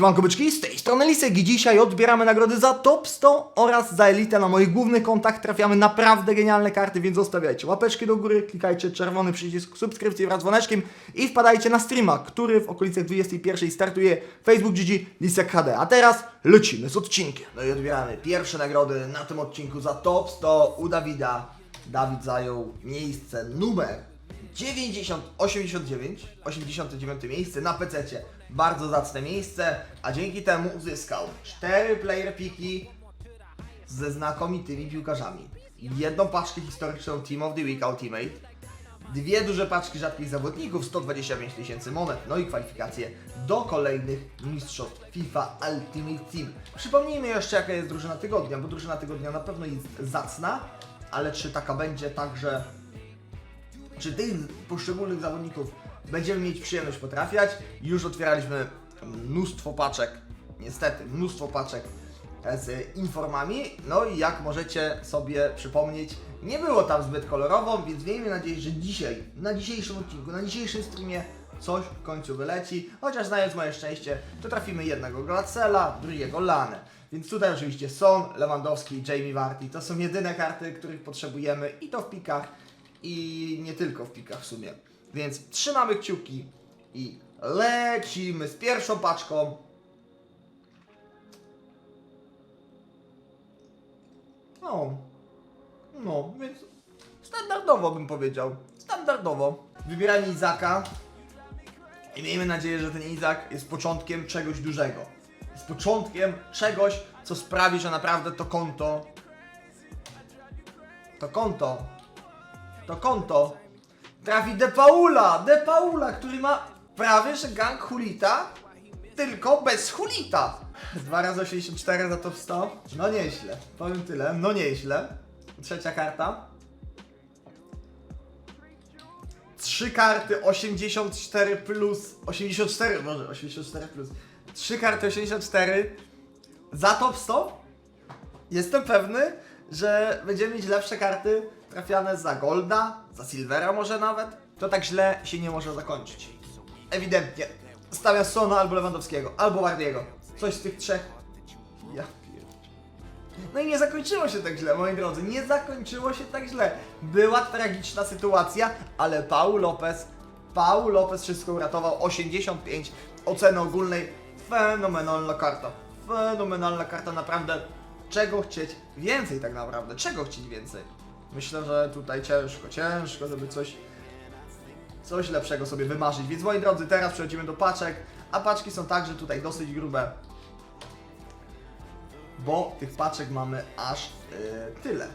Siemanko byczki, z tej strony Lisek i dzisiaj odbieramy nagrody za top 100 oraz za elitę na moich głównych kontach trafiamy naprawdę genialne karty, więc zostawiajcie łapeczki do góry, klikajcie czerwony przycisk subskrypcji wraz z dzwoneczkiem i wpadajcie na streama, który w okolicach 21 startuje Facebook GG Lisek HD. A teraz lecimy z odcinkiem. No i odbieramy pierwsze nagrody na tym odcinku za top 100 u Dawida. Dawid zajął miejsce numer 90, 89, 89 miejsce na PC. Bardzo zacne miejsce, a dzięki temu uzyskał 4 player piki ze znakomitymi piłkarzami. Jedną paczkę historyczną Team of the Week Ultimate, dwie duże paczki rzadkich zawodników, 125 tysięcy monet, no i kwalifikacje do kolejnych mistrzostw FIFA Ultimate Team. Przypomnijmy jeszcze jaka jest drużyna tygodnia, bo drużyna tygodnia na pewno jest zacna, ale czy taka będzie także czy tych poszczególnych zawodników będziemy mieć przyjemność potrafiać. Już otwieraliśmy mnóstwo paczek, niestety mnóstwo paczek z informami. No i jak możecie sobie przypomnieć, nie było tam zbyt kolorowo, więc miejmy nadzieję, że dzisiaj, na dzisiejszym odcinku, na dzisiejszym streamie coś w końcu wyleci. Chociaż znając moje szczęście, to trafimy jednego Glacela, drugiego Lanę. Więc tutaj oczywiście Son, Lewandowski i Jamie Vardy. To są jedyne karty, których potrzebujemy i to w pikach i nie tylko w pikach w sumie. Więc trzymamy kciuki i lecimy z pierwszą paczką. No, no, więc standardowo bym powiedział. Standardowo. Wybieranie Izaka i miejmy nadzieję, że ten Izak jest początkiem czegoś dużego. Jest początkiem czegoś, co sprawi, że naprawdę to konto to konto to konto trafi De Paula, De Paula, który ma prawie że gang Hulita, tylko bez Hulita. 2 razy 84 za top 100. No nieźle, powiem tyle, no nieźle. Trzecia karta. Trzy karty 84 plus 84, może 84 plus. Trzy karty 84 za top 100. Jestem pewny, że będziemy mieć lepsze karty trafiane za Golda, za Silvera może nawet. To tak źle się nie może zakończyć. Ewidentnie. Stawia Sona albo Lewandowskiego, albo Wardiego. Coś z tych trzech. Ja. No i nie zakończyło się tak źle, moi drodzy. Nie zakończyło się tak źle. Była tragiczna sytuacja, ale Paul Lopez, Paul Lopez wszystko uratował. 85 oceny ogólnej. Fenomenalna karta. Fenomenalna karta, naprawdę. Czego chcieć więcej tak naprawdę? Czego chcieć więcej? Myślę, że tutaj ciężko, ciężko, żeby coś, coś lepszego sobie wymarzyć. Więc moi drodzy, teraz przechodzimy do paczek, a paczki są także tutaj dosyć grube. Bo tych paczek mamy aż yy, tyle.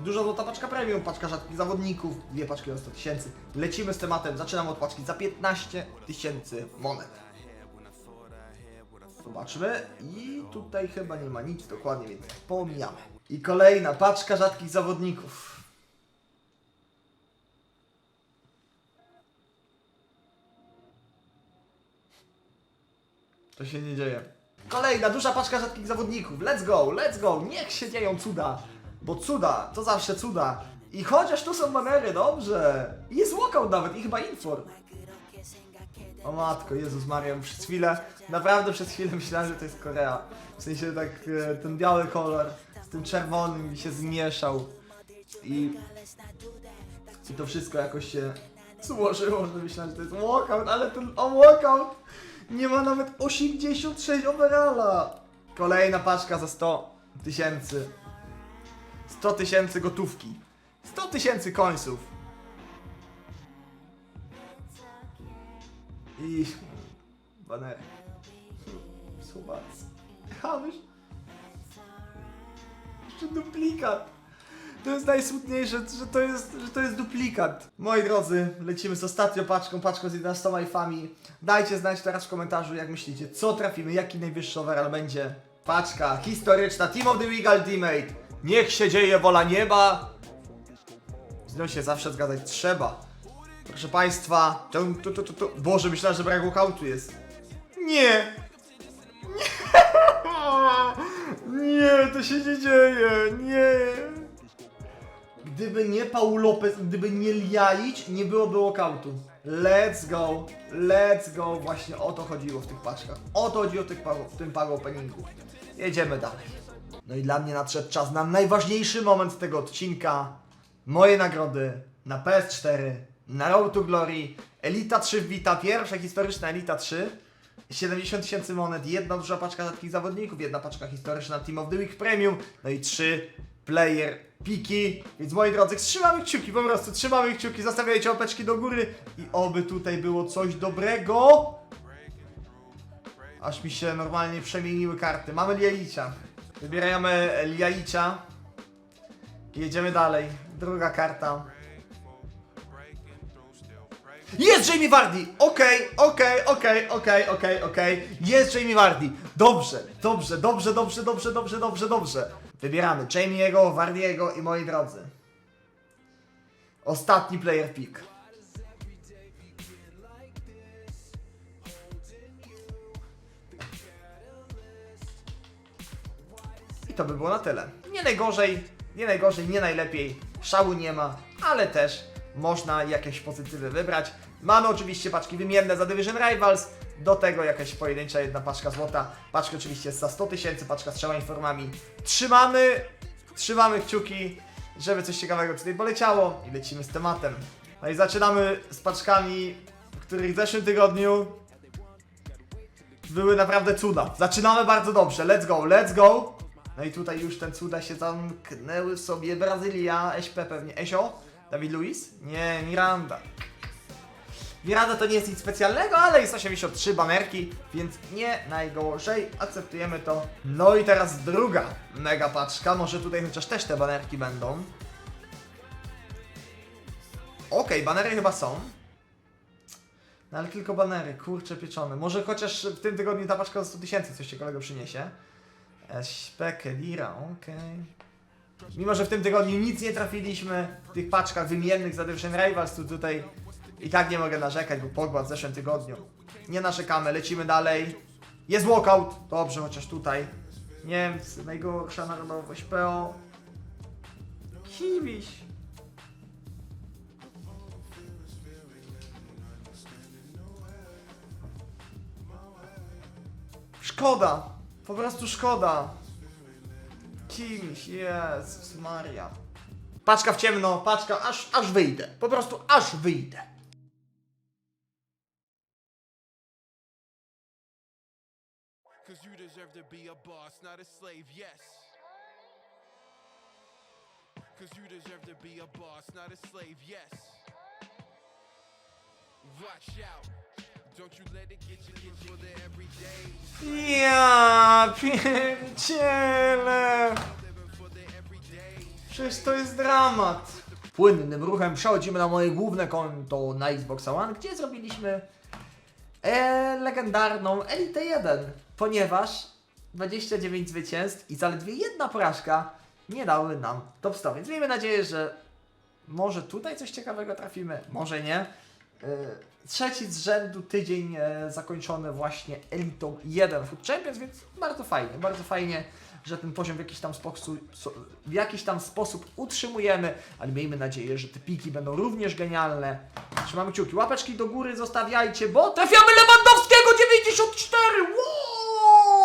Duża złota paczka premium, paczka rzadkich zawodników, dwie paczki o 100 tysięcy. Lecimy z tematem, zaczynamy od paczki za 15 tysięcy monet. Zobaczmy. I tutaj chyba nie ma nic dokładnie, więc pomijamy. I kolejna paczka rzadkich zawodników. To się nie dzieje. Kolejna duża paczka rzadkich zawodników. Let's go, let's go. Niech się dzieją cuda. Bo cuda, to zawsze cuda. I chociaż tu są manery, dobrze. I jest walkout nawet i chyba infor. O matko, Jezus Maria, przez chwilę, naprawdę przez chwilę myślałem, że to jest Korea. W sensie tak e, ten biały kolor z tym czerwonym mi się zmieszał. I, I to wszystko jakoś się złożyło, że myślałem, że to jest walkout, ale ten o walkout nie ma nawet 86 overalla. Kolejna paczka za 100 tysięcy. 100 tysięcy gotówki. 100 tysięcy końców. I banery. Subac. Hamysz. Jeszcze duplikat. To jest najsmutniejsze, że to jest, że to jest duplikat. Moi drodzy, lecimy z ostatnią paczką, paczką z 11 ifami. Dajcie znać teraz w komentarzu, jak myślicie, co trafimy, jaki najwyższy overall będzie. Paczka historyczna, Team of the Week Ultimate. Niech się dzieje wola nieba. Z nią się zawsze zgadzać trzeba. Proszę Państwa, tu, tu, tu, tu, tu. Boże, myślałem, że brak walkoutu jest. Nie! Nie! Nie, to się nie dzieje, nie! Gdy gdyby nie Paul Lopez, gdyby nie Liaić, nie byłoby walkoutu. Let's go, let's go. Właśnie o to chodziło w tych paczkach. O to chodziło w, tych paru, w tym paru openingu. Jedziemy dalej. No i dla mnie nadszedł czas na najważniejszy moment tego odcinka. Moje nagrody na PS4, na Road to Glory, Elita 3 Vita, pierwsza historyczna Elita 3. 70 tysięcy monet, jedna duża paczka rzadkich zawodników, jedna paczka historyczna Team of the Week Premium, no i trzy player piki. Więc moi drodzy, trzymamy kciuki, po prostu trzymamy kciuki, zostawiajcie łapeczki do góry i oby tutaj było coś dobrego. Aż mi się normalnie przemieniły karty. Mamy Liaicia. Wybieramy Liaicia. I jedziemy dalej. Druga karta. Jest Jamie Vardy! Okej, okej, okej, okej, okej, okej. Jest Jamie Vardy. Dobrze, dobrze, dobrze, dobrze, dobrze, dobrze, dobrze, dobrze. Wybieramy Jamie'ego, Vardiego i moi drodzy. Ostatni player pick. I to by było na tyle. Nie najgorzej, nie najgorzej, nie najlepiej. Szału nie ma, ale też można jakieś pozytywy wybrać. Mamy oczywiście paczki wymienne za Division Rivals, do tego jakaś pojedyncza jedna paczka złota. Paczka oczywiście jest za 100 tysięcy, paczka z trzema informami. Trzymamy, trzymamy kciuki, żeby coś ciekawego tutaj poleciało i lecimy z tematem. No i zaczynamy z paczkami, których w zeszłym tygodniu były naprawdę cuda. Zaczynamy bardzo dobrze. Let's go, let's go. No i tutaj już ten cuda się zamknęły sobie. Brazylia, SP pewnie. Esio? Dawid Luiz? Nie, Miranda. Miranda to nie jest nic specjalnego, ale jest 83 banerki, więc nie najgorzej. Akceptujemy to. No i teraz druga mega paczka. Może tutaj chociaż też te banerki będą. Okej, banery chyba są. No ale tylko banery, kurcze pieczone. Może chociaż w tym tygodniu ta paczka za 100 tysięcy coś ciekawego przyniesie. Spekę, Lira, okej. Mimo, że w tym tygodniu nic nie trafiliśmy w tych paczkach wymiennych za Division Rivals, to tutaj i tak nie mogę narzekać, bo Pogba w zeszłym tygodniu. Nie narzekamy, lecimy dalej. Jest walkout, dobrze, chociaż tutaj. Niemcy, najgorsza narodowość, PO. Kiwiś. Szkoda, po prostu szkoda. Kimś, Jezus Maria. Paczka w ciemno, paczka, aż, aż wyjdę. Po prostu aż wyjdę. Cause you deserve to be a boss, not a slave, yes. Cause you deserve to be a boss, not a slave, yes. Watch out. Ja everyday. Przecież to jest dramat. Płynnym ruchem przechodzimy na moje główne konto na Xbox One, gdzie zrobiliśmy e, legendarną Elite 1, ponieważ 29 zwycięstw i zaledwie jedna porażka nie dały nam top 100, więc miejmy nadzieję, że może tutaj coś ciekawego trafimy, może nie. E, Trzeci z rzędu tydzień e, zakończony właśnie Elitą 1 Food Champions, więc bardzo fajnie, bardzo fajnie, że ten poziom w jakiś tam sposób, w jakiś tam sposób utrzymujemy, ale miejmy nadzieję, że te piki będą również genialne. Trzymamy kciuki, łapeczki do góry zostawiajcie, bo trafiamy Lewandowskiego 94! Wow!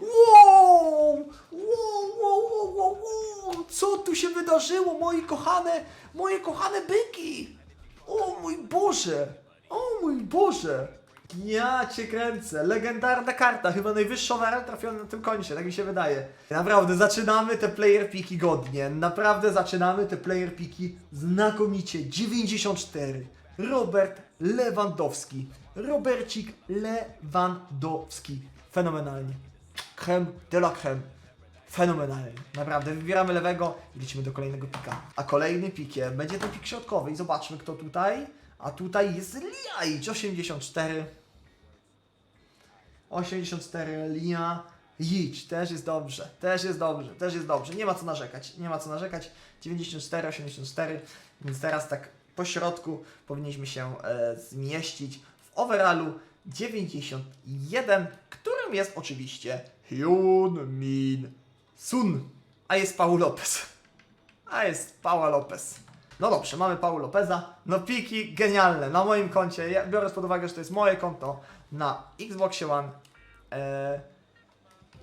Wow! Wow, wow, wow, wow, wow! Co tu się wydarzyło, moi kochane, moje kochane byki? O mój Boże! O mój Boże! Ja cię kręcę. Legendarna karta, chyba najwyższą na trafiona na tym koncie, tak mi się wydaje. Naprawdę, zaczynamy te player piki godnie. Naprawdę zaczynamy te player piki znakomicie. 94. Robert Lewandowski. Robercik Lewandowski. Fenomenalnie. Creme de la creme. Fenomenalnie. Naprawdę, wybieramy lewego i lecimy do kolejnego pika. A kolejny pikiem będzie ten pik środkowy i zobaczmy kto tutaj. A tutaj jest Liaić 84. 84 Lia. Idź, też jest dobrze, też jest dobrze, też jest dobrze. Nie ma co narzekać, nie ma co narzekać. 94, 84, więc teraz tak po środku powinniśmy się e, zmieścić w overallu 91, którym jest oczywiście Hyun Min Sun, a jest Paul Lopez. a jest Paula Lopez. No dobrze, mamy Paul Lopeza. No piki genialne na moim koncie. Ja biorąc pod uwagę, że to jest moje konto na Xboxie One. E,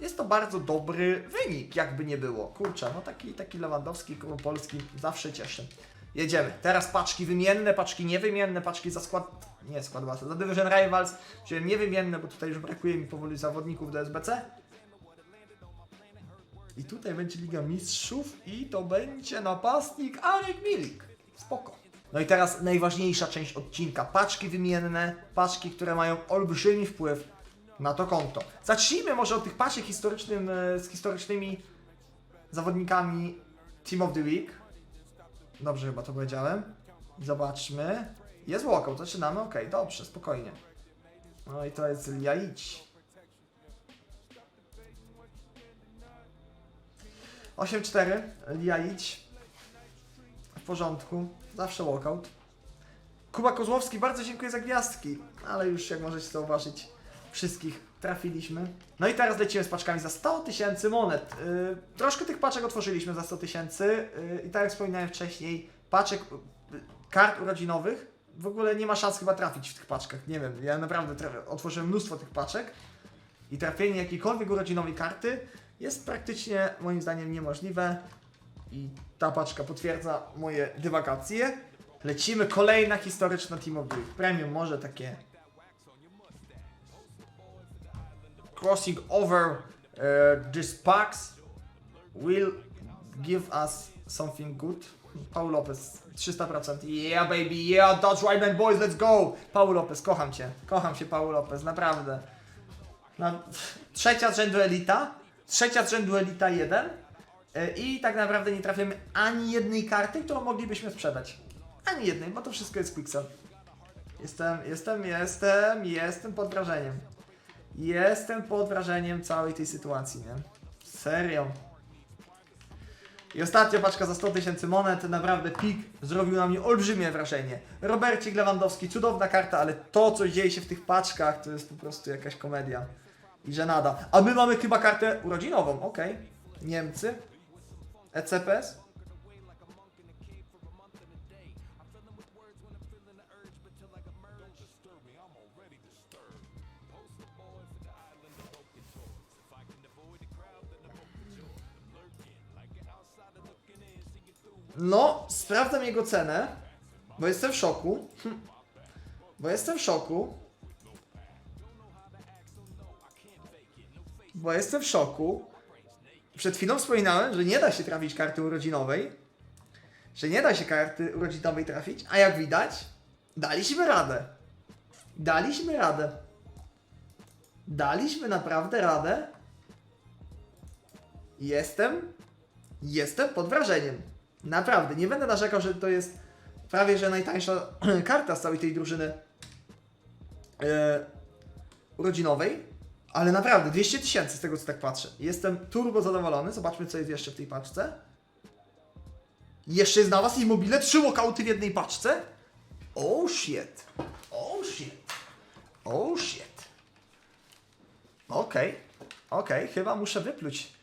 jest to bardzo dobry wynik, jakby nie było. Kurczę, no taki, taki Lewandowski, król polski zawsze cieszy. Jedziemy. Teraz paczki wymienne, paczki niewymienne, paczki za skład... Nie skład łatwy, za Division Rivals. Wziąłem niewymienne, bo tutaj już brakuje mi powoli zawodników do SBC. I tutaj będzie Liga Mistrzów i to będzie napastnik Arek Milik. Spoko. No i teraz najważniejsza część odcinka. Paczki wymienne, paczki, które mają olbrzymi wpływ na to konto. Zacznijmy może od tych paczek historycznym, e, z historycznymi zawodnikami Team of the Week. Dobrze chyba to powiedziałem. Zobaczmy. Jest walkout, zaczynamy, ok, dobrze, spokojnie. No i to jest Liaić. 8-4, Liaić. W porządku, zawsze walkout. Kuba Kozłowski, bardzo dziękuję za gwiazdki, ale już jak możecie zauważyć, wszystkich trafiliśmy. No i teraz lecimy z paczkami za 100 tysięcy monet. Yy, troszkę tych paczek otworzyliśmy za 100 tysięcy yy, i tak jak wspominałem wcześniej, paczek, yy, kart urodzinowych w ogóle nie ma szans chyba trafić w tych paczkach. Nie wiem, ja naprawdę otworzyłem mnóstwo tych paczek i trafienie jakiejkolwiek urodzinowej karty jest praktycznie moim zdaniem niemożliwe i ta paczka potwierdza moje dywagacje. Lecimy, kolejna historyczna Team of the. Premium może takie crossing over uh, these packs will give us something good. Paul Lopez 300%. Yeah baby, yeah Dutch Whiteman boys, let's go! Paul Lopez, kocham cię. Kocham cię Paul Lopez, naprawdę. No, trzecia z rzędu elita. Trzecia z rzędu elita 1. E, I tak naprawdę nie trafiamy ani jednej karty, którą moglibyśmy sprzedać. Ani jednej, bo to wszystko jest quicksell. Jestem, jestem, jestem, jestem pod wrażeniem. Jestem pod wrażeniem całej tej sytuacji, nie? Serio. I ostatnia paczka za 100 tysięcy monet, naprawdę pik zrobił na mnie olbrzymie wrażenie. Robercik Lewandowski, cudowna karta, ale to co dzieje się w tych paczkach to jest po prostu jakaś komedia. I żenada. A my mamy chyba kartę urodzinową, okej. Niemcy. ECPS. No, sprawdzam jego cenę, bo jestem w szoku. Hm. Bo jestem w szoku. Bo jestem w szoku. Przed chwilą wspominałem, że nie da się trafić karty urodzinowej. Że nie da się karty urodzinowej trafić, a jak widać, daliśmy radę. Daliśmy radę. Daliśmy naprawdę radę. Jestem Jestem pod wrażeniem. Naprawdę, nie będę narzekał, że to jest prawie że najtańsza karta z całej tej drużyny e, urodzinowej, ale naprawdę 200 tysięcy z tego co tak patrzę. Jestem turbo zadowolony. Zobaczmy co jest jeszcze w tej paczce. Jeszcze jest na was Immobile, trzy walkouty w jednej paczce. Oh shit. Oh shit. Oh shit. Okej. Okej, chyba muszę wypluć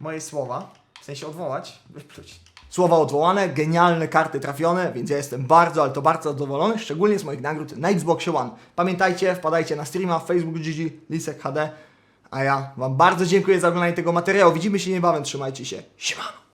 moje słowa. W sensie odwołać, wypluć. Słowa odwołane, genialne karty trafione, więc ja jestem bardzo, ale to bardzo zadowolony, szczególnie z moich nagród na Xboxie One. Pamiętajcie, wpadajcie na streama Facebook GG, Lisek HD, a ja Wam bardzo dziękuję za oglądanie tego materiału. Widzimy się niebawem, trzymajcie się. Siemano!